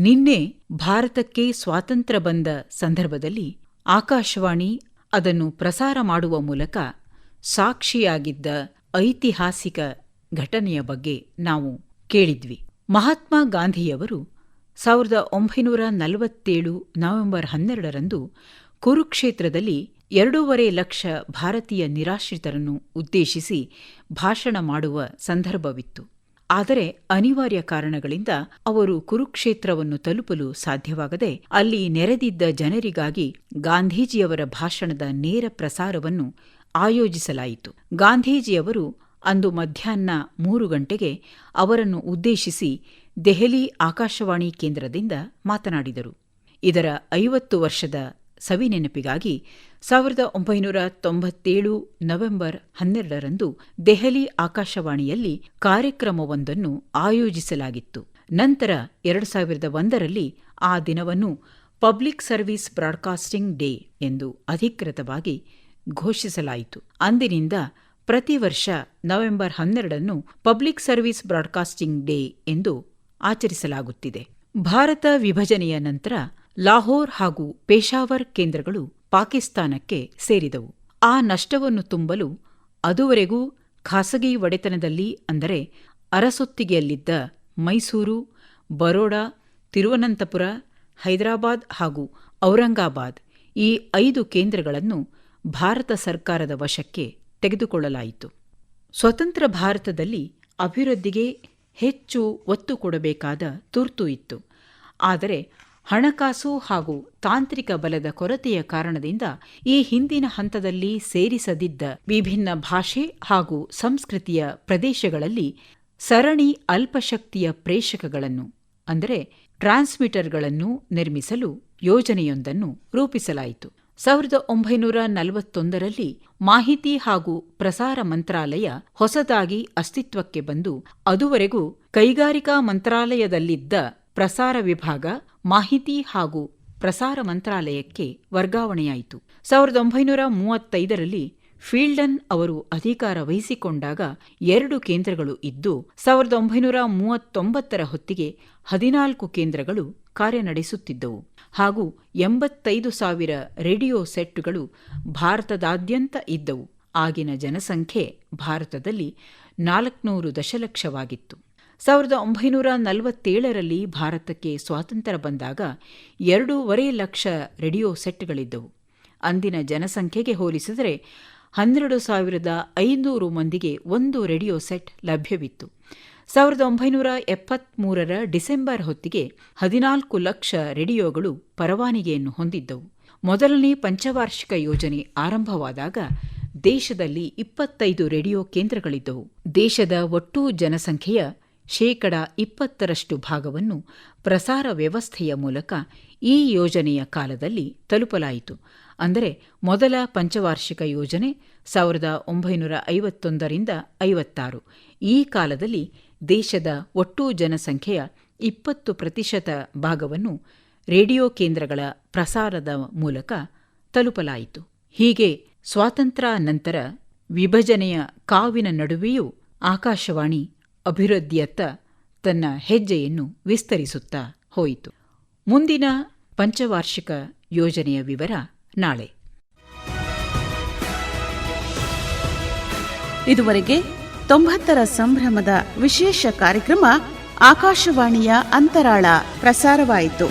ನಿನ್ನೆ ಭಾರತಕ್ಕೆ ಸ್ವಾತಂತ್ರ್ಯ ಬಂದ ಸಂದರ್ಭದಲ್ಲಿ ಆಕಾಶವಾಣಿ ಅದನ್ನು ಪ್ರಸಾರ ಮಾಡುವ ಮೂಲಕ ಸಾಕ್ಷಿಯಾಗಿದ್ದ ಐತಿಹಾಸಿಕ ಘಟನೆಯ ಬಗ್ಗೆ ನಾವು ಕೇಳಿದ್ವಿ. ಮಹಾತ್ಮ ಗಾಂಧಿಯವರು ಸಾವಿರದ ಒಂಬೈನೂರ ನಲವತ್ತೇಳು ನವೆಂಬರ್ ಹನ್ನೆರಡರಂದು ಕುರುಕ್ಷೇತ್ರದಲ್ಲಿ ಎರಡೂವರೆ ಲಕ್ಷ ಭಾರತೀಯ ನಿರಾಶ್ರಿತರನ್ನು ಉದ್ದೇಶಿಸಿ ಭಾಷಣ ಮಾಡುವ ಸಂದರ್ಭವಿತ್ತು. ಆದರೆ ಅನಿವಾರ್ಯ ಕಾರಣಗಳಿಂದ ಅವರು ಕುರುಕ್ಷೇತ್ರವನ್ನು ತಲುಪಲು ಸಾಧ್ಯವಾಗದೆ ಅಲ್ಲಿ ನೆರೆದಿದ್ದ ಜನರಿಗಾಗಿ ಗಾಂಧೀಜಿಯವರ ಭಾಷಣದ ನೇರ ಪ್ರಸಾರವನ್ನು ಆಯೋಜಿಸಲಾಯಿತು. ಗಾಂಧೀಜಿಯವರು ಅಂದು ಮಧ್ಯಾಹ್ನ ಮೂರು ಗಂಟೆಗೆ ಅವರನ್ನು ಉದ್ದೇಶಿಸಿ ದೆಹಲಿ ಆಕಾಶವಾಣಿ ಕೇಂದ್ರದಿಂದ ಮಾತನಾಡಿದರು. ಇದರ ಐವತ್ತು ವರ್ಷದ ಸವಿನೆನಪಿಗಾಗಿ ಸಾವಿರದ ಒಂಬೈನೂರ ತೊಂಬತ್ತೇಳು ನವೆಂಬರ್ ಹನ್ನೆರಡರಂದು ದೆಹಲಿ ಆಕಾಶವಾಣಿಯಲ್ಲಿ ಕಾರ್ಯಕ್ರಮವೊಂದನ್ನು ಆಯೋಜಿಸಲಾಗಿತ್ತು. ನಂತರ ಎರಡು ಸಾವಿರದ ಒಂದರಲ್ಲಿ ಆ ದಿನವನ್ನು ಪಬ್ಲಿಕ್ ಸರ್ವಿಸ್ ಬ್ರಾಡ್ಕಾಸ್ಟಿಂಗ್ ಡೇ ಎಂದು ಅಧಿಕೃತವಾಗಿ ಘೋಷಿಸಲಾಯಿತು. ಅಂದಿನಿಂದ ಪ್ರತಿ ವರ್ಷ ನವೆಂಬರ್ ಹನ್ನೆರಡನ್ನು ಪಬ್ಲಿಕ್ ಸರ್ವಿಸ್ ಬ್ರಾಡ್ಕಾಸ್ಟಿಂಗ್ ಡೇ ಎಂದು ಆಚರಿಸಲಾಗುತ್ತಿದೆ. ಭಾರತ ವಿಭಜನೆಯ ನಂತರ ಲಾಹೋರ್ ಹಾಗೂ ಪೇಶಾವರ್ ಕೇಂದ್ರಗಳು ಪಾಕಿಸ್ತಾನಕ್ಕೆ ಸೇರಿದವು. ಆ ನಷ್ಟವನ್ನು ತುಂಬಲು ಅದುವರೆಗೂ ಖಾಸಗಿ ಒಡೆತನದಲ್ಲಿ ಅಂದರೆ ಅರಸೊತ್ತಿಗೆಯಲ್ಲಿದ್ದ ಮೈಸೂರು, ಬರೋಡಾ, ತಿರುವನಂತಪುರ, ಹೈದರಾಬಾದ್ ಹಾಗೂ ಔರಂಗಾಬಾದ್ ಈ ಐದು ಕೇಂದ್ರಗಳನ್ನು ಭಾರತ ಸರ್ಕಾರದ ವಶಕ್ಕೆ ತೆಗೆದುಕೊಳ್ಳಲಾಯಿತು. ಸ್ವತಂತ್ರ ಭಾರತದಲ್ಲಿ ಅಭಿವೃದ್ಧಿಗೆ ಹೆಚ್ಚು ಒತ್ತು ಕೊಡಬೇಕಾದ ತುರ್ತು ಇತ್ತು. ಆದರೆ ಹಣಕಾಸು ಹಾಗೂ ತಾಂತ್ರಿಕ ಬಲದ ಕೊರತೆಯ ಕಾರಣದಿಂದ ಈ ಹಿಂದಿನ ಹಂತದಲ್ಲಿ ಸೇರಿಸದಿದ್ದ ವಿಭಿನ್ನ ಭಾಷೆ ಹಾಗೂ ಸಂಸ್ಕೃತಿಯ ಪ್ರದೇಶಗಳಲ್ಲಿ ಸರಣಿ ಅಲ್ಪಶಕ್ತಿಯ ಪ್ರೇಷಕಗಳನ್ನು, ಅಂದರೆ ಟ್ರಾನ್ಸ್ಮಿಟರ್ಗಳನ್ನು ನಿರ್ಮಿಸಲು ಯೋಜನೆಯೊಂದನ್ನು ರೂಪಿಸಲಾಯಿತು. ಸಾವಿರದ ಒಂಬೈನೂರ ನಲವತ್ತೊಂದರಲ್ಲಿ ಮಾಹಿತಿ ಹಾಗೂ ಪ್ರಸಾರ ಮಂತ್ರಾಲಯ ಹೊಸದಾಗಿ ಅಸ್ತಿತ್ವಕ್ಕೆ ಬಂದು, ಅದುವರೆಗೂ ಕೈಗಾರಿಕಾ ಮಂತ್ರಾಲಯದಲ್ಲಿದ್ದ ಪ್ರಸಾರ ವಿಭಾಗ ಮಾಹಿತಿ ಹಾಗೂ ಪ್ರಸಾರ ಮಂತ್ರಾಲಯಕ್ಕೆ ವರ್ಗಾವಣೆಯಾಯಿತು. ಸಾವಿರದ ಒಂಬೈನೂರ ಮೂವತ್ತೈದರಲ್ಲಿ ಫೀಲ್ಡನ್ ಅವರು ಅಧಿಕಾರ ವಹಿಸಿಕೊಂಡಾಗ ಎರಡು ಕೇಂದ್ರಗಳು ಇದ್ದು, ಸಾವಿರದ ಒಂಬೈನೂರ ಮೂವತ್ತೊಂಬತ್ತರ ಹೊತ್ತಿಗೆ ಹದಿನಾಲ್ಕು ಕೇಂದ್ರಗಳು ಕಾರ್ಯನಡೆಸುತ್ತಿದ್ದವು. ಹಾಗೂ ಎಂಬತ್ತೈದು ಸಾವಿರ ರೇಡಿಯೋ ಸೆಟ್ಗಳು ಭಾರತದಾದ್ಯಂತ ಇದ್ದವು. ಆಗಿನ ಜನಸಂಖ್ಯೆ ಭಾರತದಲ್ಲಿ ನಾಲ್ಕುನೂರು ದಶಲಕ್ಷವಾಗಿತ್ತು. ಸಾವಿರದ ಒಂಬೈನೂರ ನಲವತ್ತೇಳರಲ್ಲಿ ಭಾರತಕ್ಕೆ ಸ್ವಾತಂತ್ರ್ಯ ಬಂದಾಗ ಎರಡೂವರೆ ಲಕ್ಷ ರೇಡಿಯೋ ಸೆಟ್ಗಳಿದ್ದವು. ಅಂದಿನ ಜನಸಂಖ್ಯೆಗೆ ಹೋಲಿಸಿದರೆ ಹನ್ನೆರಡು ಸಾವಿರದ ಐನೂರು ಮಂದಿಗೆ ಒಂದು ರೇಡಿಯೋ ಸೆಟ್ ಲಭ್ಯವಿತ್ತು. ಸಾವಿರದ ಒಂಬೈನೂರ ಎಪ್ಪತ್ಮೂರರ ಡಿಸೆಂಬರ್ ಹೊತ್ತಿಗೆ ಹದಿನಾಲ್ಕು ಲಕ್ಷ ರೇಡಿಯೋಗಳು ಪರವಾನಿಗೆಯನ್ನು ಹೊಂದಿದ್ದವು. ಮೊದಲನೇ ಪಂಚವಾರ್ಷಿಕ ಯೋಜನೆ ಆರಂಭವಾದಾಗ ದೇಶದಲ್ಲಿ ಇಪ್ಪತ್ತೈದು ರೇಡಿಯೋ ಕೇಂದ್ರಗಳಿದ್ದವು. ದೇಶದ ಒಟ್ಟು ಜನಸಂಖ್ಯೆಯ ಶೇಕಡ ಇಪ್ಪತ್ತರಷ್ಟು ಭಾಗವನ್ನು ಪ್ರಸಾರ ವ್ಯವಸ್ಥೆಯ ಮೂಲಕ ಈ ಯೋಜನೆಯ ಕಾಲದಲ್ಲಿ ತಲುಪಲಾಯಿತು. ಅಂದರೆ ಮೊದಲ ಪಂಚವಾರ್ಷಿಕ ಯೋಜನೆ ಸಾವಿರದ ಒಂಬೈನೂರ ಐವತ್ತೊಂದರಿಂದ ಐವತ್ತಾರು. ಈ ಕಾಲದಲ್ಲಿ ದೇಶದ ಒಟ್ಟು ಜನಸಂಖ್ಯೆಯ ಇಪ್ಪತ್ತು ಪ್ರತಿಶತ ಭಾಗವನ್ನು ರೇಡಿಯೋ ಕೇಂದ್ರಗಳ ಪ್ರಸಾರದ ಮೂಲಕ ತಲುಪಲಾಯಿತು. ಹೀಗೆ ಸ್ವಾತಂತ್ರ್ಯ ನಂತರ ವಿಭಜನೆಯ ಕಾವಿನ ನಡುವೆಯೂ ಆಕಾಶವಾಣಿ ಅಭಿವೃದ್ಧಿಯತ್ತ ತನ್ನ ಹೆಜ್ಜೆಯನ್ನು ವಿಸ್ತರಿಸುತ್ತಾ ಹೋಯಿತು. ಮುಂದಿನ ಪಂಚವಾರ್ಷಿಕ ಯೋಜನೆಯ ವಿವರ ನಾಳೆ. ಇದುವರೆಗೆ ತೊಂಬತ್ತರ ಸಂಭ್ರಮದ ವಿಶೇಷ ಕಾರ್ಯಕ್ರಮ ಆಕಾಶವಾಣಿಯ ಅಂತರಾಳ ಪ್ರಸಾರವಾಯಿತು.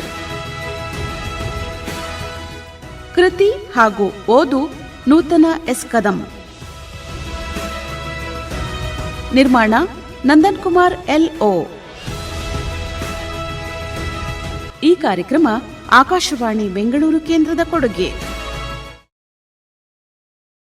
ಕೃತಿ ಹಾಗೂ ಓದು ನೂತನ ಎಸ್ ಕದಂ. ನಿರ್ಮಾಣ ನಂದನ್ ಕುಮಾರ್ ಎಲ್ ಓ. ಈ ಕಾರ್ಯಕ್ರಮ ಆಕಾಶವಾಣಿ ಬೆಂಗಳೂರು ಕೇಂದ್ರದ ಕೊಡುಗೆ.